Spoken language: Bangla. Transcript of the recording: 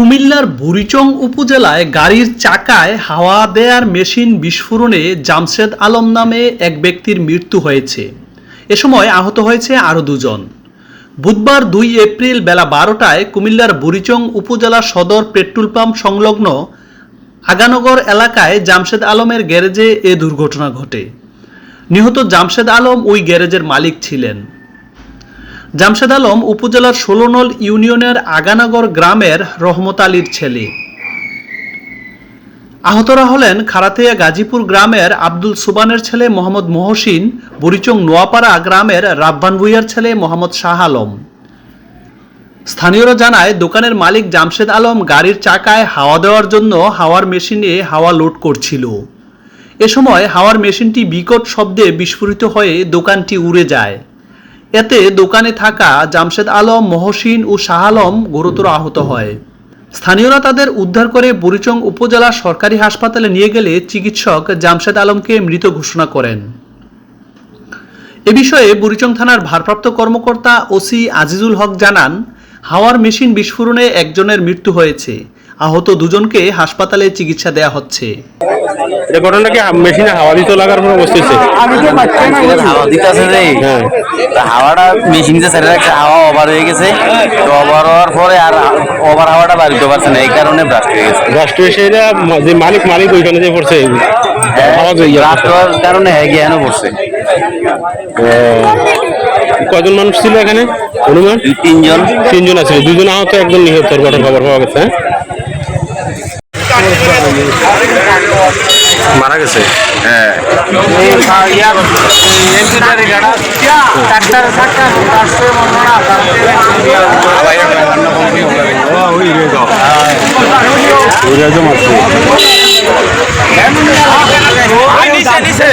কুমিল্লার বুড়িচং উপজেলায় গাড়ির চাকায় হাওয়া দেয়ার মেশিন বিস্ফোরণে জামশেদ আলম নামে এক ব্যক্তির মৃত্যু হয়েছে। এ সময় আহত হয়েছে আরও দুজন। বুধবার দুই এপ্রিল বেলা বারোটায় কুমিল্লার বুড়িচং উপজেলা সদর পেট্রোল পাম্প সংলগ্ন আগানগর এলাকায় জামশেদ আলমের গ্যারেজে এ দুর্ঘটনা ঘটে। নিহত জামশেদ আলম ওই গ্যারেজের মালিক ছিলেন। জামশেদ আলম উপজেলার ষোলনল ইউনিয়নের আগানগর গ্রামের রহমত আলীর ছেলে। আহতরা হলেন খারাতেয়া গাজীপুর গ্রামের আব্দুল সুবানের ছেলে মোহাম্মদ মহসিন, বুড়িচং নোয়াপাড়া গ্রামের রাব্বান ভুইয়ার ছেলে মোহাম্মদ শাহ আলম। স্থানীয়রা জানায়, দোকানের মালিক জামশেদ আলম গাড়ির চাকায় হাওয়া দেওয়ার জন্য হাওয়ার মেশিনে হাওয়া লোড করছিল। এ সময় হাওয়ার মেশিনটি বিকট শব্দে বিস্ফোরিত হয়ে দোকানটি উড়ে যায়। এতে দোকানে থাকা জামশেদ আলম, মহসিন ও শাহ আলম গুরুতর আহত হয়। স্থানীয়রা তাদের উদ্ধার করে বুড়িচং উপজেলা সরকারি হাসপাতালে নিয়ে গেলে চিকিৎসক জামশেদ আলমকে মৃত ঘোষণা করেন। এ বিষয়ে বুড়িচং থানার ভারপ্রাপ্ত কর্মকর্তা ওসি আজিজুল হক জানান, হাওয়ার মেশিন বিস্ফোরণে একজনের মৃত্যু হয়েছে। আহত দুজনকে হাসপাতালে চিকিৎসা দেয়া হচ্ছে। এটা ঘটনা কি মেশিনে হাওয়া দিতে লাগার হয়েছে? এবার হাওয়া দিতেছে রে হ্যাঁ। হাওয়াটা মেশিন যে ছেড়ে রাখছে হাওয়া ওভার হয়ে গেছে। তো ওভার হওয়ার পরে আর ওভার হাওয়াটা বার দিতে পারছে না এই কারণে ব্রাস্ট হয়ে গেছে। রাষ্ট্র এসে এটা যে মালিক মালিক ওইখানে যে পড়ছে হাওয়া যে ইয়ে ব্রাস্ট হওয়ার কারণে হ্যাঁ জ্ঞানও পড়ছে। কজন মানুষ ছিল এখানে? অনুমান? তিনজন। তিনজন আছে। দুজন আহত একজন নিহত ঘটনা খবর পাওয়া গেছে হ্যাঁ? মারা গেছে? হ্যাঁ। নিচে নিচে